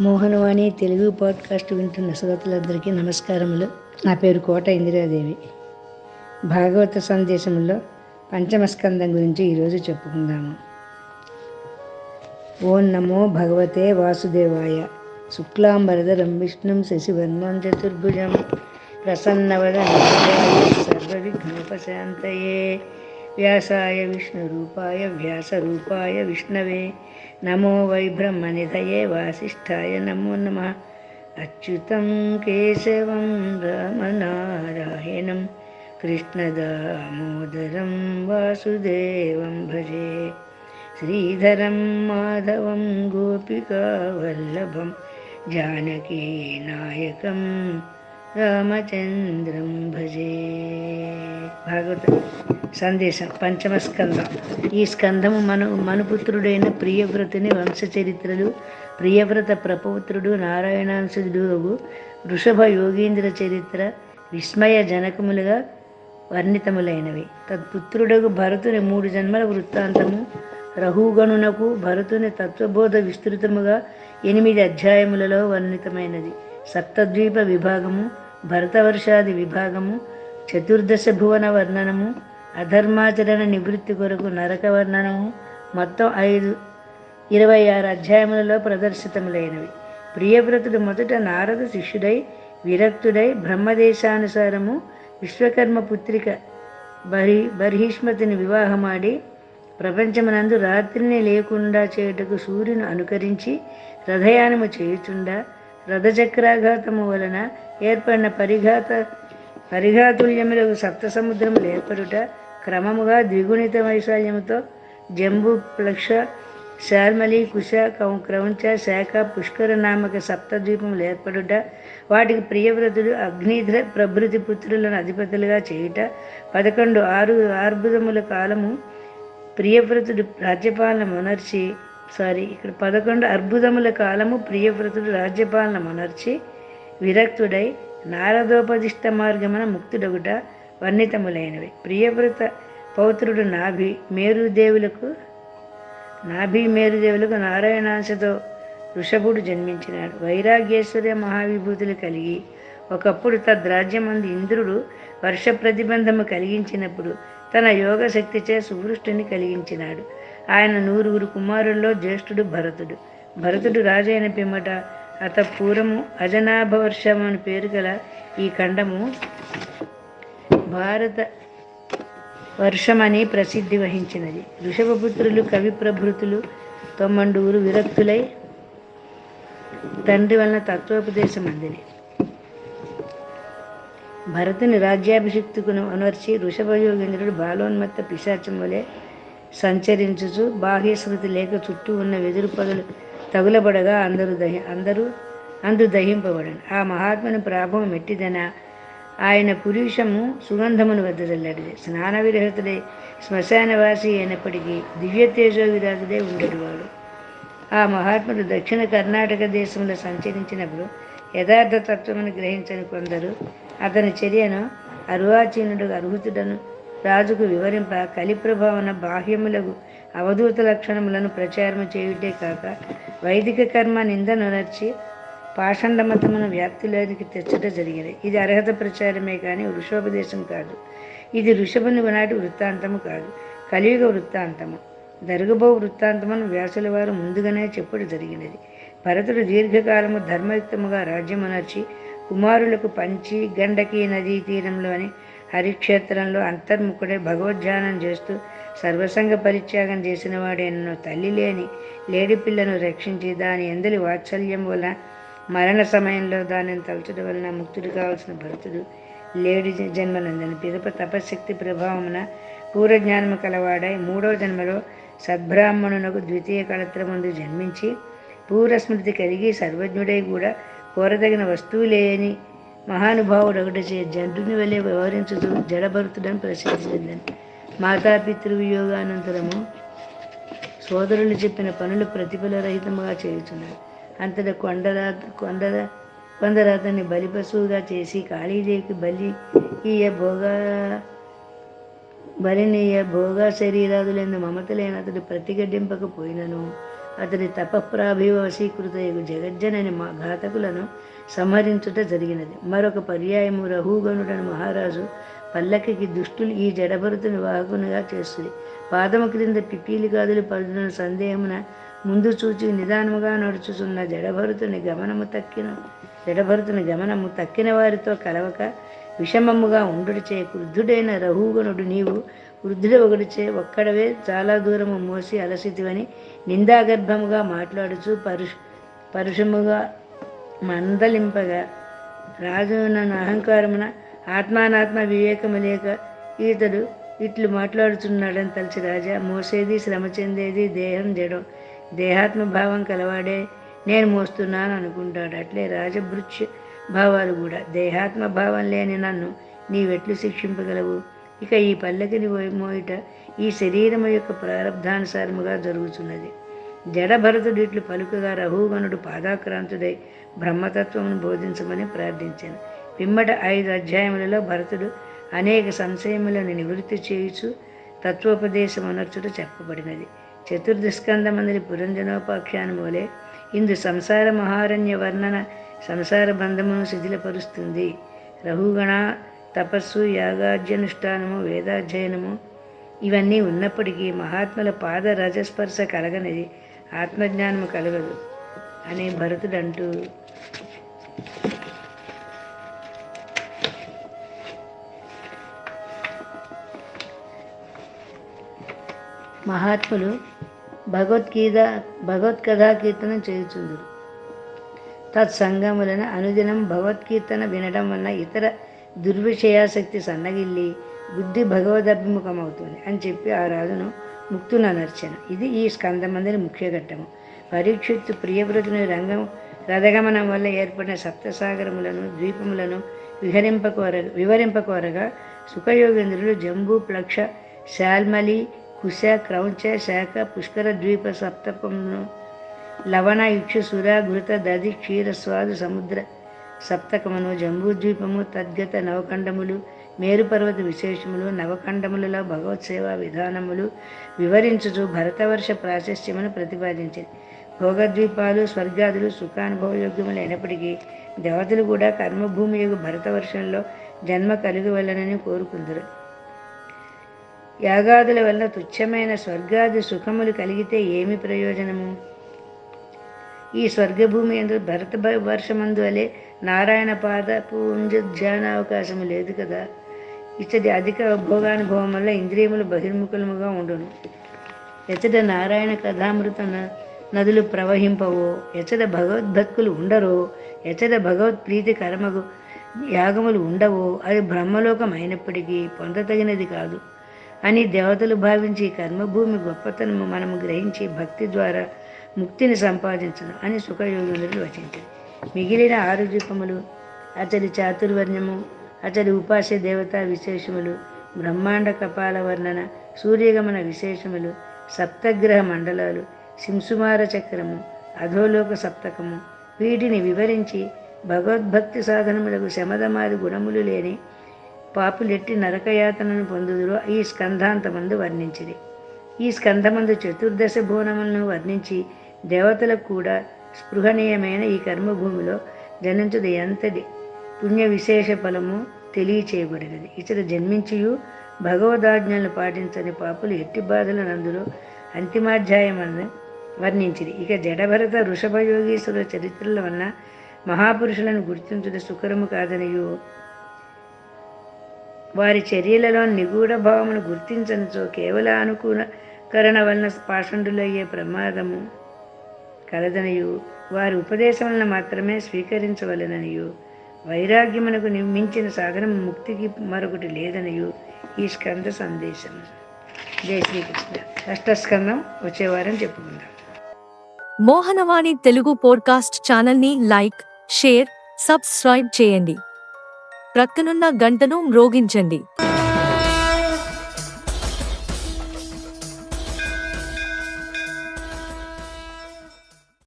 Mohanavani Telugu podcast వింటున్న శ్రోతలందరికీ నమస్కారములు. నా పేరు కోట ఇందిరాదేవి. భాగవత సందేశంలో పంచమస్కందం గురించి ఈరోజు చెప్పుకుందాము. ఓం నమో భగవతే వాసుదేవాయ శుక్లాంబరధరం విష్ణుం శశివర్ణం చతుర్భుజం ప్రసన్నవద సర్వవిఘ్నోపశాంతయే. व्यासाय विष्णुरूपाय व्यासरूपाय विष्णवे। नमो वै ब्रह्मनिधये वासिष्ठाय नमो नमः। अच्युतं केशवं रामनारायणं कृष्णदामोदरं वासुदेवं भजे। श्रीधरं माधवं गोपिकावल्लभं जानकीनायकम् రామచంద్రం భజే. భాగవత సందేశం పంచమ స్కందం. ఈ స్కందము మన మనుపుత్రుడైన ప్రియవ్రతుని వంశచరిత్రలు. ప్రియవ్రత ప్రపౌత్రుడు నారాయణాంశుడు వృషభ యోగీంద్ర చరిత్ర విస్మయ జనకములుగా వర్ణితములైనవి. తత్పుత్రుడగు భరతుని మూడు జన్మల వృత్తాంతము. రహుగణునకు భరతుని తత్వబోధ విస్తృతముగా ఎనిమిది అధ్యాయములలో వర్ణితమైనది. సప్తద్వీప విభాగము భరతవర్షాది విభాగము చతుర్దశ భువన వర్ణనము అధర్మాచరణ నివృత్తి కొరకు నరక వర్ణనము మొత్తం ఐదు ఇరవై ఆరు అధ్యాయములలో ప్రదర్శితములైనవి. ప్రియవ్రతుడు మొదట నారద శిష్యుడై విరక్తుడై బ్రహ్మదేశానుసారము విశ్వకర్మ పుత్రిక బహి బర్హిష్మతిని వివాహమాడి ప్రపంచమునందు రాత్రిని లేకుండా చేయుటకు సూర్యుని అనుకరించి రథయానము చేయుచుండా రథచక్రాఘాతము వలన ఏర్పడిన పరిఘాత పరిఘాతుల్యములకు సప్త సముద్రములు ఏర్పడుట క్రమముగా ద్విగుణిత వైశాల్యముతో జంబు ప్లక్ష శాల్మలి కుశ కౌ క్రౌంచ శాఖ పుష్కర నామక సప్తద్వీపములు ఏర్పడుట వాటికి ప్రియవ్రతుడు అగ్నిధ్ర ప్రభృతి పుత్రులను అధిపతులుగా చేయుట పదకొండు ఆరు అర్బుదముల కాలము ప్రియవ్రతుడు రాజ్యపాలన మునర్చి సారీ ఇక్కడ పదకొండు అర్బుదముల కాలము ప్రియవ్రతుడు రాజ్యపాలన మొనర్చి విరక్తుడై నారదోపదిష్ట మార్గమున ముక్తుడగుట వర్ణితములైనవి. ప్రియవ్రత పౌత్రుడు నాభి మేరుదేవులకు నాభి మేరుదేవులకు నారాయణాంశతో వృషభుడు జన్మించినాడు. వైరాగ్యేశ్వర్య మహావిభూతులు కలిగి ఒకప్పుడు తద్రాజ్యమంది ఇంద్రుడు వర్ష ప్రతిబంధము కలిగించినప్పుడు తన యోగ శక్తిచే సువృష్టిని కలిగించినాడు. ఆయన నూరుగురు కుమారుల్లో జ్యేష్ఠుడు భరతుడు. భరతుడు రాజైన పిమ్మట అత పూర్వము అజనాభవర్షం అని పేరు గల ఈ ఖండము భారత వర్షమని ప్రసిద్ధి వహించినది. ఋషభపుత్రులు కవి ప్రభృతులు తొమ్మండూరు విరక్తులై తండ్రి వలన తత్వోపదేశం అందిని భరతుని రాజ్యాభిషిక్తుకును అనర్చి ఋషభయోగేంద్రుడు బాలోన్మత్త పిశాచం వలె సంచరించుచు బాహ్య లేక చుట్టూ ఉన్న వెదురు పదులు తగులబడగా అందరూ దహి అందరూ అందు దహింపబడను. ఆ మహాత్ముని ప్రాభం మెట్టిదన ఆయన పురుషము సుగంధమును వెదజల్లడిది స్నాన విరహితుడే శ్మశానవాసి అయినప్పటికీ దివ్య తేజో విరాజుడే ఉండేవాడు. ఆ మహాత్ముడు దక్షిణ కర్ణాటక దేశంలో సంచరించినప్పుడు యథార్థ తత్వమును గ్రహించని కొందరు అతని చర్యను అరువాచీనుడు అర్హుతుడను రాజుకు వివరింప కలి ప్రభావన బాహ్యములకు అవధూత లక్షణములను ప్రచారము చేయుటే కాక వైదిక కర్మ నిందనునర్చి పాషండ మతమును వ్యాప్తిలోనికి తెచ్చట జరిగినది. ఇది అర్హత ప్రచారమే కానీ వృషోపదేశం కాదు. ఇది ఋషభుని నాటి వృత్తాంతము కాదు. కలియుగ వృత్తాంతము. దర్గబో వృత్తాంతమును వ్యాసుల వారు ముందుగానే చెప్పుడు జరిగినది. భరతుడు దీర్ఘకాలము ధర్మయుక్తముగా రాజ్యమునర్చి కుమారులకు పంచి గండకీ నదీ తీరంలోని హరిక్షేత్రంలో అంతర్ముఖుడే భగవద్ధ్యానం చేస్తూ సర్వసంగ పరిత్యాగం చేసిన నన్ను తల్లి లేని లేడి పిల్లను రక్షించి దాని ఎందలి వాత్సల్యం వలన మరణ సమయంలో దానిని తలచడం వలన ముక్తుడు కావాల్సిన భరతుడు లేడి జన్మనందని పిదప తపశక్తి ప్రభావమున పూర్వజ్ఞానము కలవాడై మూడవ జన్మలో సద్బ్రాహ్మణునకు ద్వితీయ కళత్రముందు జన్మించి పూర్వస్మృతి కలిగి సర్వజ్ఞుడై కూడా కోరదగిన వస్తువు లేని మహానుభావుడు ఒకటి జంతుని వలె వ్యవహరించుతూ జడభరుతుడని ప్రసిద్ధి చెందాను మాతాపితృ వియోగానంతరము సోదరులు చెప్పిన పనులు ప్రతిఫలరహితముగా చేయుచున్నాడు అంతట కొండరాత కొండర కొందరు అతన్ని బలిపశువుగా చేసి కాళీదేవికి బలి ఈయ భోగా బలినీయ భోగ శరీరాదులైన మమత అతడు ప్రతిగడ్డింపకపోయినను అతని తపప్రాభివశీకృతయు జగజ్జనని మా ఘాతకులను సంహరించుట జరిగినది. మరొక పర్యాయము రహుగణుడని మహారాజు పల్లకికి దుష్టులు ఈ జడభరతుని వాహకునిగా చేస్తుంది. పాదము క్రింద పిపీలి గాదులు పడుతున్న సందేహమున ముందు చూచి నిదానముగా నడుచుచున్న జడభరతుని గమనము తక్కిన జడభరతుని గమనము తక్కిన వారితో కలవక విషమముగా ఉండుడిచే క్రుద్ధుడైన రహుగణుడు నీవు వృద్ధుడు ఒకడిచే ఒక్కడవే చాలా దూరము మోసి అలసితివని నిందాగర్భముగా మాట్లాడుచు పరుష పరుషముగా మందలింపగా. రాజు నన్ను అహంకారమున ఆత్మానాత్మ వివేకము లేక ఈతడు ఇట్లు మాట్లాడుతున్నాడని తలిచి రాజా మోసేది శ్రమ చెందేది దేహం జడం. దేహాత్మభావం కలవాడే నేను మోస్తున్నాను అనుకుంటాడు. అట్లే రాజభృత్య భావాలు కూడా. దేహాత్మ భావం లేని నన్ను నీవెట్లు శిక్షింపగలవు. ఇక ఈ పల్లకిని మోయిట ఈ శరీరం యొక్క ప్రారంధానుసారముగా జరుగుతున్నది జడభరతుడు ఇట్లు పలుకగా రఘుగణుడు పాదాక్రాంతుడై బ్రహ్మతత్వమును బోధించమని ప్రార్థించాను. పిమ్మట ఐదు అధ్యాయములలో భరతుడు అనేక సంశయములను నివృత్తి చేయుచు తత్వోపదేశం అనర్చుట చెప్పబడినది. చతుర్థ స్కందమందరి పురంజనోపాఖ్యానములే ఇందు సంసార మహారణ్య వర్ణన సంసార బంధమును శిథిలపరుస్తుంది. రఘుగణ తపస్సు యాగాధ్యనుష్ఠానము వేదాధ్యయనము ఇవన్నీ ఉన్నప్పటికీ మహాత్ముల పాద రజస్పర్శ కలగనిది ఆత్మజ్ఞానము కలగదు అని భరతుడు అంటూ మహాత్ములు భగవద్గీత భగవత్కథా కీర్తనం చేయుచుందరు. తత్సంగములను అనుదినం భగవద్కీర్తన వినడం వలన ఇతర దుర్విషయాసక్తి సన్నగిల్లి బుద్ధి భగవదభిముఖమవుతుంది అని చెప్పి ఆ రాజును ముక్తునర్చన ఇది ఈ స్కందమందిని ముఖ్య ఘట్టము. పరీక్షిత్తు ప్రియవ్రతుని రంగం రథగమనం వల్ల ఏర్పడిన సప్తసాగరములను ద్వీపములను విహరింపకోర వివరింపకోరగా సుఖయోగేంద్రులు జంబూ ప్లక్ష శాల్మలి కుశ క్రౌంచ శాఖ పుష్కర ద్వీప సప్తపమును లవణ ఇక్షు సుర ఘృత దది క్షీర స్వాదు సముద్ర సప్తకమును జంబూద్వీపము తద్గత నవఖండములు మేరుపర్వత విశేషములు నవఖండములలో భగవత్ సేవా విధానములు వివరించుచు భరతవర్ష ప్రాశస్త్యమును ప్రతిపాదించింది భోగద్వీపాలు స్వర్గాదులు సుఖానుభవయోగ్యములు అయినప్పటికీ దేవతలు కూడా కర్మభూమి యొక్క భరతవర్షంలో జన్మ కలిగి వెళ్ళనని కోరుకుందరు. యాగాదుల వల్ల తుచ్చమైన స్వర్గాది సుఖములు కలిగితే ఏమి ప్రయోజనము? ఈ స్వర్గభూమి ఎందు భరత వర్షమందు వలె నారాయణ పాద పూంజ ధ్యాన అవకాశము లేదు కదా. ఇచ్చటి అధిక భోగానుభవం వల్ల ఇంద్రియములు బహిర్ముఖముగా ఉండును. ఎచ్చట నారాయణ కథామృత నదులు ప్రవహింపవో ఎచ్చట భగవద్భక్తులు ఉండరో ఎచ్చట భగవత్ ప్రీతి కర్మకు యాగములు ఉండవో అది బ్రహ్మలోకం అయినప్పటికీ పొందతగినది కాదు. అని దేవతలు భావించి కర్మభూమి గొప్పతనము మనము గ్రహించి భక్తి ద్వారా ముక్తిని సంపాదించను అని సుఖయోగులు వచించారు మిగిలిన ఆరు దీపములు అతడి చాతుర్వర్ణ్యము అతడి ఉపాస్య దేవతా విశేషములు బ్రహ్మాండ కపాల వర్ణన సూర్యగమన విశేషములు సప్తగ్రహ మండలాలు సింసుమార చక్రము అధోలోక సప్తకము వీటిని వివరించి భగవద్భక్తి సాధనములకు శమదమాది గుణములు లేని పాపులెట్టి నరకయాతనను పొందుదురో ఈ స్కంధాంతమందు వర్ణించిది ఈ స్కంధమందు చతుర్దశ భువనములను వర్ణించి దేవతలకు కూడా స్పృహణీయమైన ఈ కర్మభూమిలో జనించదు ఎంతటి పుణ్య విశేష ఫలము తెలియచేయబడినది. ఇతర జన్మించియు భగవదాజ్ఞలను పాటించని పాపులు ఎట్టి బాధల నందులో అంతిమాధ్యాయమని వర్ణించింది ఇక జడభరత వృషభయోగీశ్వర చరిత్రల వలన మహాపురుషులను గుర్తించడం సుఖరము కాదనియు. వారి చర్యలలో నిగూఢ భావమును గుర్తించనుచో కేవల అనుకూల కరుణ వలన పాషండులయ్యే ప్రమాదము కలదనియు. వారి ఉపదేశములను మాత్రమే స్వీకరించవలననియు. వైరాగ్యమునకు మించిన సాధనం ముక్తికి మరొకటి లేదనియు ఈ స్కంద సందేశం. జై శ్రీకృష్ణ. అష్టస్కందం వచ్చే చెప్పుకుందాం. మోహనవాణి తెలుగు పోడ్కాస్ట్ ఛానల్ని లైక్ షేర్ సబ్స్క్రైబ్ చేయండి. ప్రక్కనున్న గంటను మ్రోగించండి.